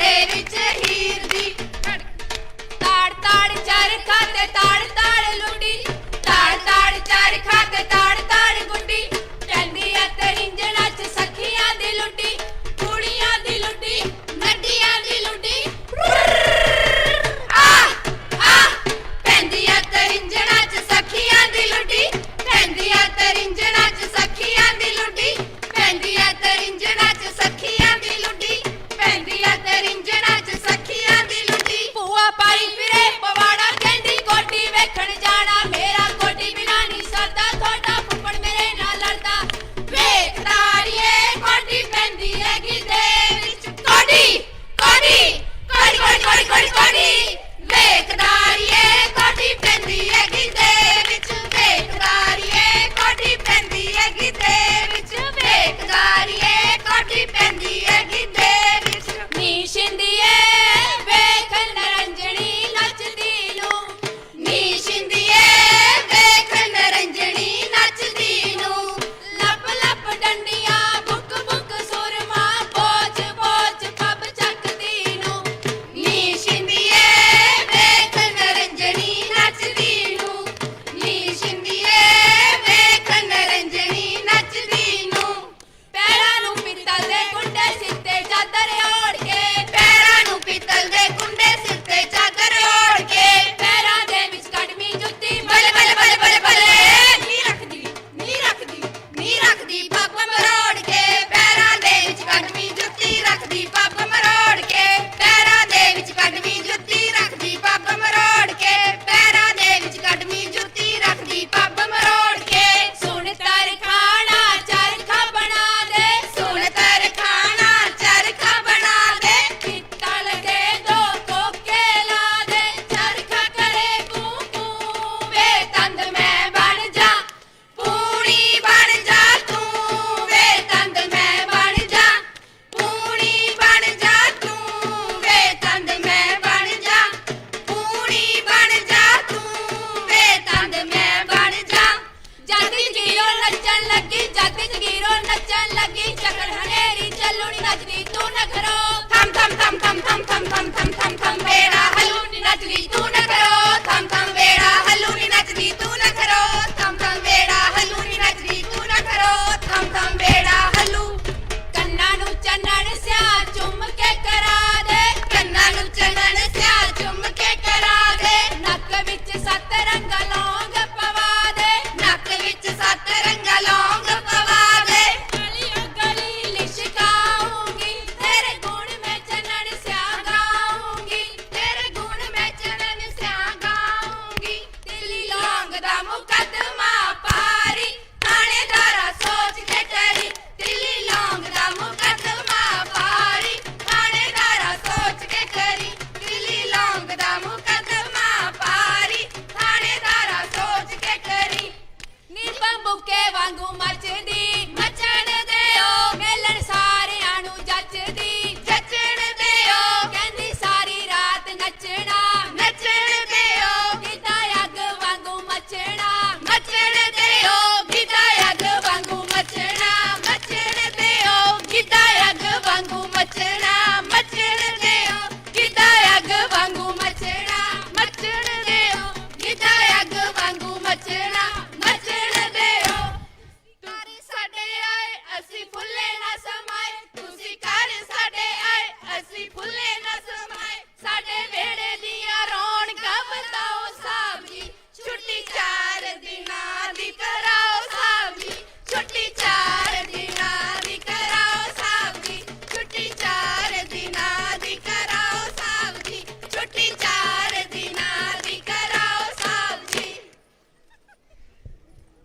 ਦੇ ਵਿੱਚ ਹੀਰ ਦੀ। ਤਾੜ ਤਾੜ ਚਰਖਾ ਤੇ ਤਾੜ ਤਾੜ ਲੁੱਡੀ। ਤਾੜ ਤਾੜ ਚਰਖਾ ਤੇ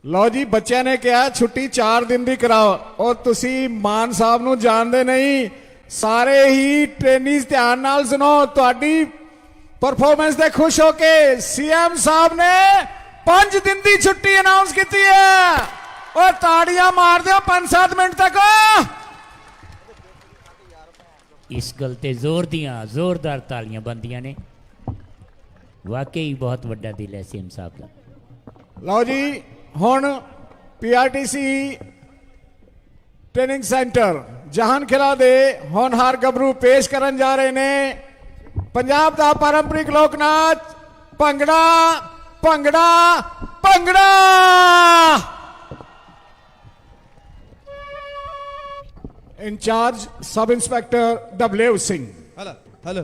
ਲਓ ਜੀ ਬੱਚਿਆਂ ਨੇ ਕਿਹਾ ਛੁੱਟੀ 4 ਦਿਨ ਦੀ ਕਰਾਓ। ਔਰ ਤੁਸੀਂ ਮਾਨ ਸਾਹਿਬ ਨੂੰ ਜਾਣਦੇ ਨਹੀਂ ਸਾਰੇ ਹੀ ਟ੍ਰੇਨਿਸ ਧਿਆਨ ਨਾਲ ਸੁਣੋ ਤੁਹਾਡੀ ਪਰਫਾਰਮੈਂਸ ਤੇ ਖੁਸ਼ ਹੋ ਕੇ ਸੀਐਮ ਸਾਹਿਬ ਨੇ 5 ਦਿਨ ਦੀ ਛੁੱਟੀ ਅਨਾਉਂਸ ਕੀਤੀ ਹੈ। ਔਰ ਤਾੜੀਆਂ ਮਾਰ ਦਿਓ 5-7 ਮਿੰਟ ਤੱਕ ਇਸ ਗੱਲ ਤੇ ਜ਼ੋਰ ਦੀਆਂ ਜ਼ੋਰਦਾਰ ਤਾਲੀਆਂ ਬੰਦੀਆਂ ਨੇ। ਵਾਕਈ ਬਹੁਤ ਵੱਡਾ ਦਿਲ ਹੈ ਸੀਐਮ ਸਾਹਿਬ ਦਾ। ਲਓ ਜੀ ਹੁਣ ਪੀਆਰਟੀਸੀ ਟ੍ਰੇਨਿੰਗ ਸੈਂਟਰ ਜਹਾਨ ਦੇ ਹੋਣਹਾਰ ਗੱਭਰੂ ਪੇਸ਼ ਕਰਨ ਜਾ ਰਹੇ ਨੇ। ਪੰਜਾਬ ਦਾ ਪਾਰੰਪਰਿਕ ਲੋਕ ਨਾਚ, bhangra bhangra bhangra! Incharge sub inspector W Singh hello hello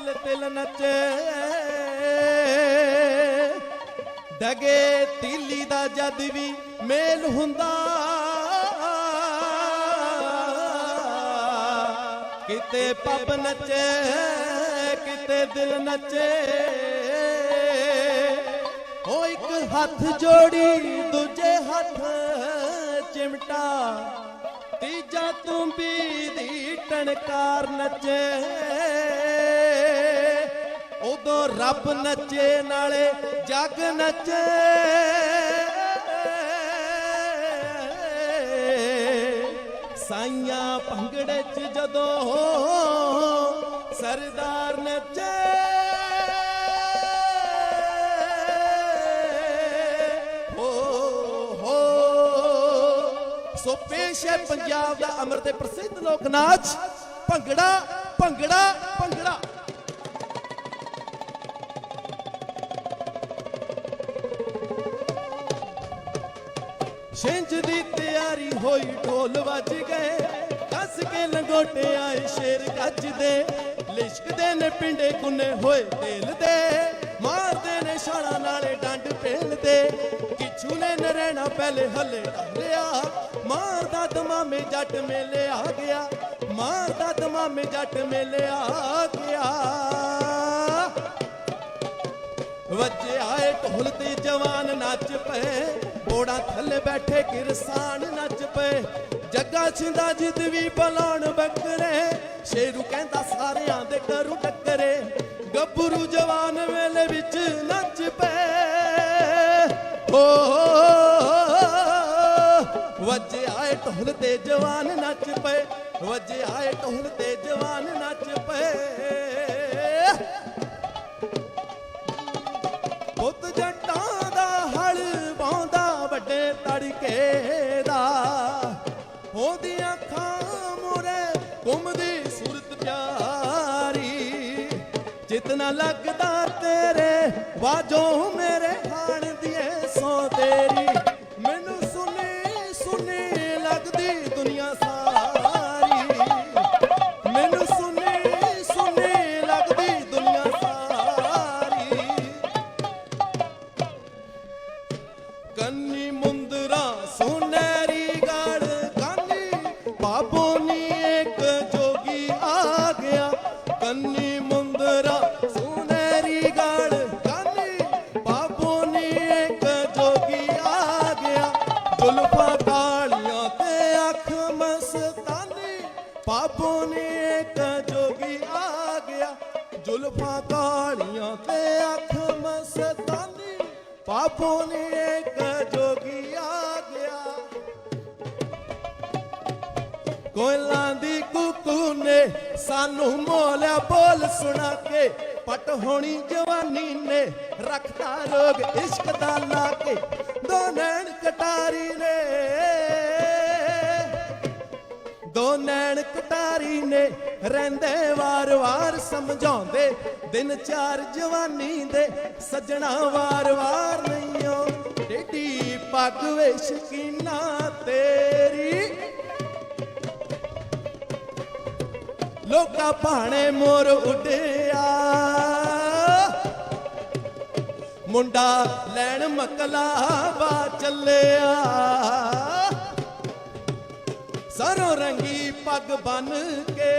ਤਿਲ ਤਿਲ ਨੱਚੇ। ਡਗੇ ਤੀਲੀ ਦਾ ਜਦ ਵੀ ਮੇਲ ਹੁੰਦਾ। ਕਿਤੇ ਪੱਬ ਨੱਚੇ, ਕਿਤੇ ਦਿਲ ਨੱਚੇ। ਓ ਇੱਕ ਹੱਥ ਜੋੜੀ, ਦੂਜੇ ਹੱਥ ਚਿਮਟਾ। ਤੀਜਾ ਤੂੰ ਤੁੰਬੀ ਦੀ ਟਣਕਾਰ ਨੱਚੇ। ਉਦੋਂ ਰੱਬ ਨੱਚੇ ਨਾਲੇ ਜੱਗ ਨੱਚੇ। ਸਾਈਆਂ ਭੰਗੜੇ 'ਚ ਜਦੋਂ ਸਰਦਾਰ ਨੱਚੇ। ਹੋ ਸੋ ਪੇਸ਼ ਹੈ ਪੰਜਾਬ ਦਾ ਅਮਰ ਤੇ ਪ੍ਰਸਿੱਧ ਲੋਕ ਨਾਚ। ਭੰਗੜਾ ਭੰਗੜਾ ਭੰਗੜਾ। ਛਿੰਝ ਦੀ ਤਿਆਰੀ ਹੋਈ, ਢੋਲ ਵੱਜ ਗਏ। ਕੱਸ ਕੇ ਲੰਗੋਟੇ ਆਏ, ਸ਼ੇਰ ਗੱਜਦੇ ਲਿਸ਼ਕਦੇ ਨੇ ਪਿੰਡੇ ਕੁੰਨੇ ਹੋਏ ਤੇਲ ਦੇ ਮਾਰਦੇ ਨੇ ਛਾਲਾਂ ਨਾਲੇ ਡੰਡ ਪੇਲਦੇ ਕਿਛੂ ਨੇ ਨਰੈਣਾ ਪਹਿਲੇ ਹੱਲੇ ਡਰਿਆ ਮਾਰਦਾ ਦਮਾਮੇ ਜੱਟ ਮੇਲੇ ਆ ਗਿਆ। ਮਾਰਦਾ ਦਮਾਮੇ ਜੱਟ ਮੇਲੇ ਆ ਗਿਆ। ਵੱਜੇ ਆਏ ਢੋਲ ਤੇ ਜਵਾਨ ਨੱਚ ਪਏ। ਬੋੜਾ ਥੱਲੇ ਬੈਠੇ ਕਿਰਸਾਨ ਨੱਚ ਪਏ। ਜੱਗਾ ਛਿੰਦਾ ਜਿੱਦ ਵੀ ਬਲਾਉਣ ਬੱਕਰੇ। ਸ਼ੇਰੂ ਕਹਿੰਦਾ ਸਾਰਿਆਂ ਦੇ ਕਰੂ ਟੱਕਰੇ। ਗੱਭਰੂ ਜਵਾਨ ਵੇਲੇ ਵਿੱਚ ਨੱਚ ਪਏ। ਹੋ। ਵੱਜੇ ਆਏ ਢੋਲ ਤੇ ਜਵਾਨ ਨੱਚ ਪਏ। ਵੱਜੇ ਆਏ ਢੋਲ ਤੇ ਜਵਾਨ ਨੱਚ ਪਏ। ਦਾ। ਉਹਦੀ ਅੱਖਾਂ ਮੁਰੇ ਘੁੰਮਦੀ ਸੂਰਤ ਪਿਆਰੀ। ਜਿਤਨਾ ਲੱਗਦਾ ਤੇਰੇ ਵਾਜੋਂ ਮੇਰੇ ਜ਼ੁਲਫਾਂ ਕਾਲੀਆਂ ਤੇ ਅੱਖ ਮਸਤਾਨੀ। ਬਾਬੋ ਨੀ ਇੱਕ ਜੋਗੀ ਆ ਗਿਆ। ਜ਼ੁਲਫਾਂ ਕਾਲੀਆਂ ਤੇ ਅੱਖ ਮਸਤਾਨੀ। ਬਾਬੋ ਨੇ ਇੱਕ ਜੋਗੀ ਆ ਗਿਆ। ਕੋਇਲਾਂ ਦੀ ਕੁਕੂ ਨੇ ਸਾਨੂੰ ਮੋਲਿਆ ਬੋਲ ਸੁਣਾ ਕੇ। ਪਟ ਹੋਣੀ ਜਵਾਨੀ ਨੇ ਰੱਖਦਾ ਰੋਗ ਇਸ਼ਕ ਦਾ ਲਾ ਕੇ। ਦੋ ਨੈਣ ਕਟਾਰੀ ਨੇ। ਦੋ ਨੈਣ ਕਟਾਰੀ ਨੇ, ਰਹਿੰਦੇ ਵਾਰ-ਵਾਰ ਸਮਝਾਉਂਦੇ, ਦਿਨ ਚਾਰ ਜਵਾਨੀ ਦੇ ਸਜਣਾ ਵਾਰ-ਵਾਰ ਨਹੀਂਓ ਟੇਢੀ ਪੱਗ ਵੇ ਸ਼ਕੀਨਾ ਤੇਰੀ। ਲੋਕਾਂ ਭਾਣੇ ਮੋਰ ਉੱਡਿਆ। ਮੁੰਡਾ ਲੈਣ ਮਕਲਾਵਾ ਚੱਲਿਆ। ਸਰੋਂ ਰੰਗੀ ਪੱਗ ਬਨ ਕੇ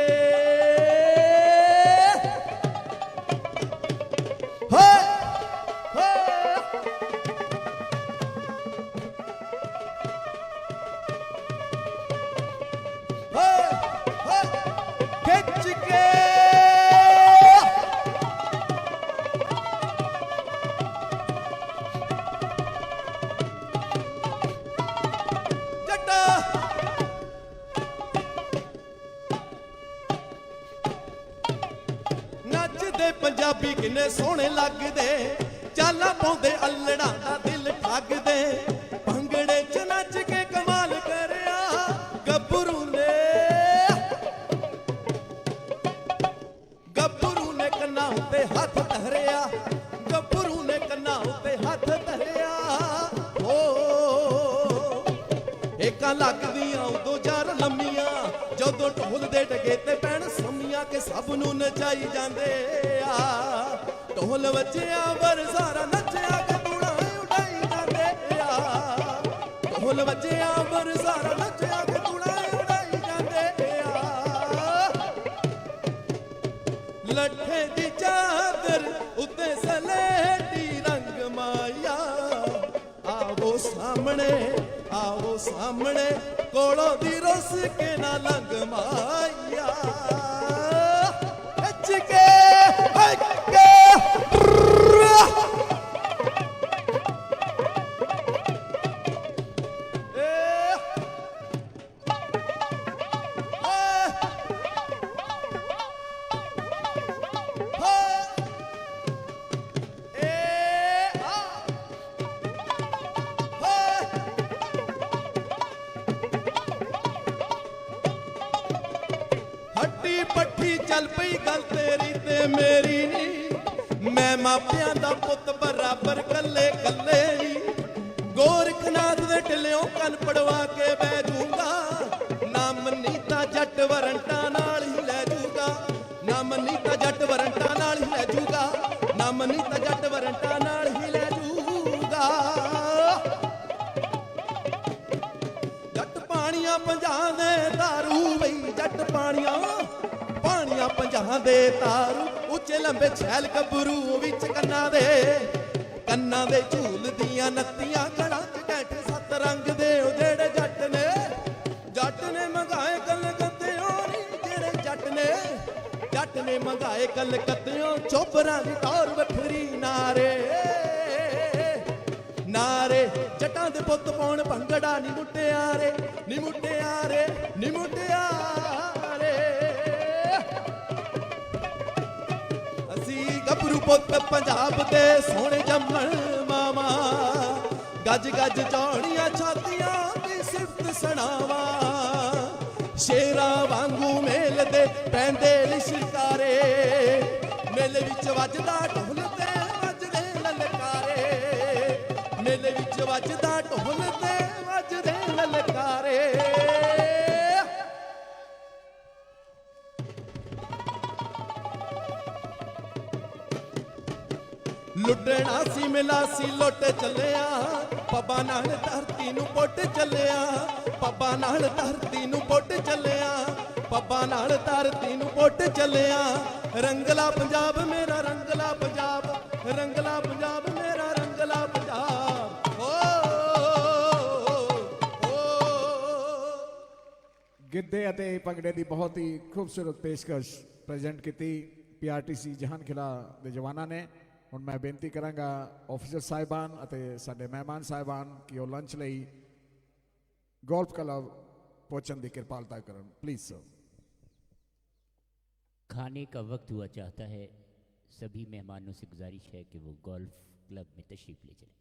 ਨੱਚਦੇ ਪੰਜਾਬੀ ਕਿੰਨੇ ਸੋਹਣੇ ਲੱਗਦੇ। ਚਾਲਾ ਪਾਉਂਦੇ, ਅਲੜਾਂ ਦਾ ਦਿਲ ਠੱਗਦੇ। ਭੰਗੜੇ 'ਚ ਨੱਚ ਕੇ ਕਮਾਲ ਕਰਿਆ ਗੱਭਰੂ ਨੇ। ਗੱਭਰੂ ਨੇ ਕੰਨਾਂ ਉੱਤੇ ਹੱਥ ਧਰਿਆ। ਗੱਭਰੂ ਨੇ ਕੰਨਾਂ ਉੱਤੇ ਹੱਥ ਧਰਿਆ। ਓ ਏਕਾਂ ਲੱਗਦੀਆਂ ਉਦੋਂ ਚਾਰ ਲੰਮੀਆਂ, ਜਦੋਂ ਢੋਲ ਦੇ ਡਗੇ ਤੇ ਪੈਣ ਸੰਮੀਆਂ ਕੇ ਸਭ ਨੂੰ ਨਚਾਈ ਜਾਂਦੇ ਆ। ਢੋਲ ਵੱਜਿਆ ਵਰਜ਼ਾਰਾ ਨੱਚਿਆ ਕੇ ਧੂਣਾ ਉਡਾਈ ਜਾਂਦੇ ਆ। ਢੋਲ ਵੱਜਿਆ ਵਰਜ਼ਾਰਾ ਨੱਚਿਆ ਕੇ ਧੂਣਾ ਉਡਾਈ ਜਾਂਦੇ ਆ। ਲੱਠੇ ਦੀ ਚਾਦਰ ਉੱਤੇ ਸਲੇਟੀ ਰੰਗ ਮਾਇਆ। ਆਵੋ ਸਾਹਮਣੇ ਆਵੋ ਸਾਹਮਣੇ, ਕੋਲੋਂ ਦੀ ਰਸ ਕੇ ਨਾ ਲੰਗ ਮਾਇਆ। back. ਮੈਂ ਮਾਪਿਆਂ ਦਾ ਪੁੱਤ ਬਰਾਬਰ ਕੱਲੇ ਕੱਲੇ ਨੀ ਗੋਰਖਨਾਥ ਦੇ ਢਿੱਲਿਓਂ ਕੰਨ ਪੜਵਾ ਕੇ ਬਹਿ ਜੂੰਗਾ। ਨਾ ਮੰਨੀ ਜੱਟ ਵਰੰਟਾਂ ਨਾਲ ਹੀ ਲੈ ਜੂਗਾ। ਨਾ ਮੰਨੀ ਜੱਟ ਵਰੰਟਾਂ ਨਾਲ ਹੀ ਲੈ ਜੂਗਾ। ਨਾ ਮੰਨੀ ਜੱਟ ਵਰੰਟਾਂ ਨਾਲ ਹੀ ਲੈ ਜੂਗਾ। ਜੱਟ ਪਾਣੀਆਂ ਪੰਜਾਂ ਦੇ ਤਾਰੂ ਬਈ, ਜੱਟ ਪਾਣੀਆਂ ਪਾਣੀਆਂ ਪੰਜਾਂ ਦੇ ਤਾਰੂ। ਉੱਚੇ ਲੰਬੇ ਛੈਲ ਗੱਭਰੂ ਵਿੱਚ ਕੰਨਾਂ ਦੇ। ਕੰਨਾਂ ਦੇ ਝੂਲਦੀਆਂ ਨੱਤੀਆਂ ਗਲਾਂ 'ਚ ਸੱਤ ਰੰਗ ਦੇ ਉਹ ਜਿਹੜੇ ਜੱਟ ਨੇ। ਜੱਟ ਨੇ ਮੰਗਾਏ ਕਲਕੱਤਿਓਂ ਨੀ ਜਿਹੜੇ ਜੱਟ ਨੇ। ਜੱਟ ਨੇ ਮੰਗਾਏ ਕਲਕੱਤਿਓਂ ਚੋਬਰਾਂ ਦੀ ਟੌਰ ਵੱਖਰੀ ਨਾਰੇ। ਨਾਰੇ, ਜੱਟਾਂ ਦੇ ਪੁੱਤ ਪਾਉਣ ਭੰਗੜਾ ਨੀ ਮੁਟਿਆਰੇ ਨੀ ਮੁਟਿਆਰੇ ਨੀ ਮੁਟਿਆਰੇ ਪੁੱਤ ਪੰਜਾਬ ਦੇ ਸੋਹਣੇ ਜੰਮਣ ਮਾਮਾ ਗੱਜ ਗੱਜ ਚੌੜੀਆਂ ਛਾਤੀਆਂ ਦੀ ਸਿਫਤ ਸੁਣਾਵਾ। ਸ਼ੇਰਾਂ ਵਾਂਗੂ ਮੇਲ ਦੇ ਪੈਂਦੇ ਲਿਸ਼ਕਾਰੇ ਮੇਲੇ ਵਿੱਚ ਵੱਜਦਾ ਢੋਲ ਤੇ ਵੱਜਦੇ ਲਲਕਾਰੇ। ਮੇਲੇ ਵਿੱਚ ਵੱਜਦਾ ਢੋਲ ਤੇ ਲੁੱਟਣਾ ਸੀ, ਮਿਲਾ ਸੀ, ਲੁੱਟ ਚੱਲਿਆ। ਪੱਬਾਂ ਨਾਲ ਧਰਤੀ ਨੂੰ ਪੁੱਟ ਚੱਲਿਆ। ਪੱਬਾਂ ਨਾਲ ਧਰਤੀ ਨੂੰ ਪੁੱਟ ਚੱਲਿਆ। ਪੱਬਾਂ ਨਾਲ ਧਰਤੀ ਨੂੰ ਪੁੱਟ ਚੱਲਿਆ। ਰੰਗਲਾ ਪੰਜਾਬ, ਮੇਰਾ ਰੰਗਲਾ ਪੰਜਾਬ। ਰੰਗਲਾ ਪੰਜਾਬ, ਮੇਰਾ ਰੰਗਲਾ ਪੰਜਾਬ। ਗਿੱਧੇ ਅਤੇ ਭੰਗੜੇ ਦੀ ਬਹੁਤ ਹੀ ਖੂਬਸੂਰਤ ਪੇਸ਼ਕਸ਼ ਪ੍ਰੈਜ਼ੈਂਟ ਕੀਤੀ ਪੀਆਰਟੀਸੀ ਜਹਾਨ ਖਿਲਾ ਦੇ ਜਵਾਨਾਂ ਨੇ। ਹੁਣ ਮੈਂ ਬੇਨਤੀ ਕਰਾਂਗਾ ਆਫੀਸਰ ਸਾਹਿਬਾਨ ਅਤੇ ਸਾਡੇ ਮਹਿਮਾਨ ਸਾਹਿਬਾਨ ਕਿ ਉਹ ਲੰਚ ਲਈ ਗੋਲਫ ਕਲੱਬ ਪਹੁੰਚਣ ਦੀ ਕਿਰਪਾਲਤਾ ਕਰਨ ਪਲੀਜ਼ ਸਰ खाने का वक्त हुआ चाहता है सभी मेहमानों से गुजारिश है कि वो गोल्फ क्लब में तशरीफ ले चलें